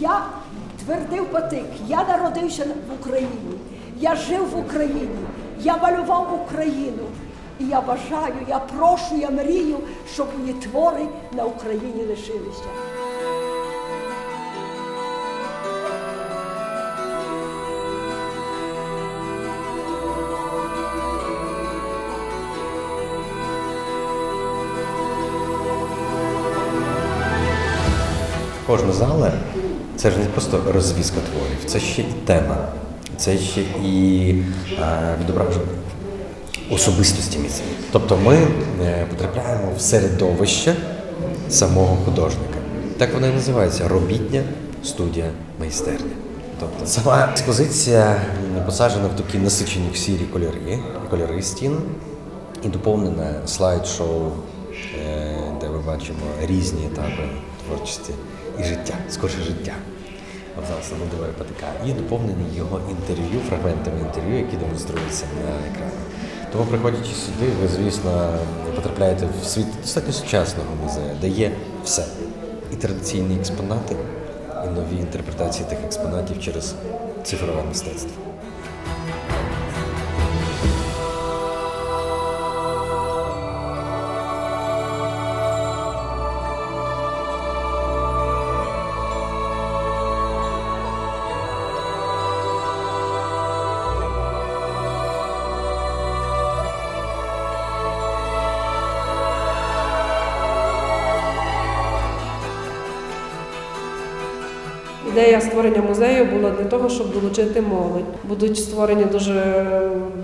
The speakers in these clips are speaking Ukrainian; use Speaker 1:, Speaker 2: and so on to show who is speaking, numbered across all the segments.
Speaker 1: Я твердив патик, я народився в Україні, я жив в Україні, я малював Україну. І я бажаю, я прошу, я мрію, щоб мої твори на Україні лишилися.
Speaker 2: Кожна зала це ж не просто розвізка творів, це ще і тема, це ще і е, відображення особистості місця. Тобто ми е, потрапляємо в середовище самого художника. Так вона і називається робітня студія майстерня. Тобто сама експозиція посаджена в такі насичені сірі кольори, кольори стін і доповнена слайд-шоу, е, де ми бачимо різні етапи творчості і життя, скорше життя. Зараз Володимира Патика. І доповнені його інтерв'ю, фрагментами інтерв'ю, які демонструються на екрані. Тому, приходячи сюди, ви, звісно, потрапляєте в світ достатньо сучасного музею, де є все. І традиційні експонати, і нові інтерпретації тих експонатів через цифрове мистецтво.
Speaker 3: Ідея створення музею була для того, щоб долучити молодь. Будуть створені дуже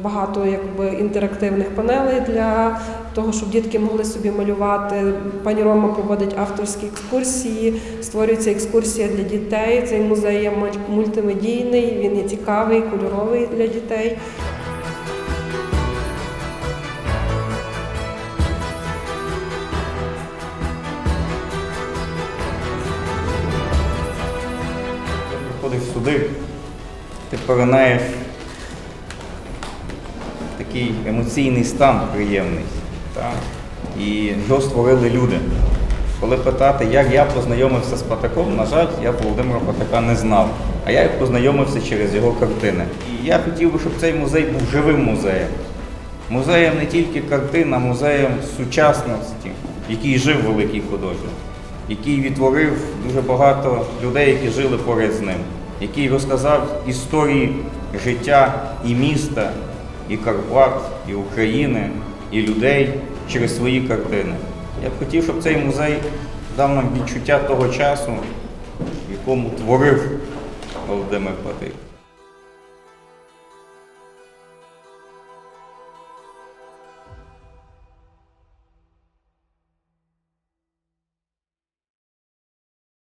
Speaker 3: багато якби інтерактивних панелей для того, щоб дітки могли собі малювати. Пані Рома проводить авторські екскурсії, створюється екскурсія для дітей. Цей музей є мультимедійний, він є цікавий, кольоровий для дітей.
Speaker 4: Приходиш сюди, ти поринаєш такий емоційний стан приємний. Так? І його створили люди. Коли питати, як я познайомився з Патаком, на жаль, я Володимира Патака не знав. А я познайомився через його картини. І я хотів би, щоб цей музей був живим музеєм. Музеєм не тільки картин, а музеєм сучасності, який жив великий художник, який відтворив дуже багато людей, які жили поряд з ним, який розказав історії життя і міста, і Карпат, і України, і людей через свої картини. Я б хотів, щоб цей музей дав нам відчуття того часу, в якому творив Володимир Патик.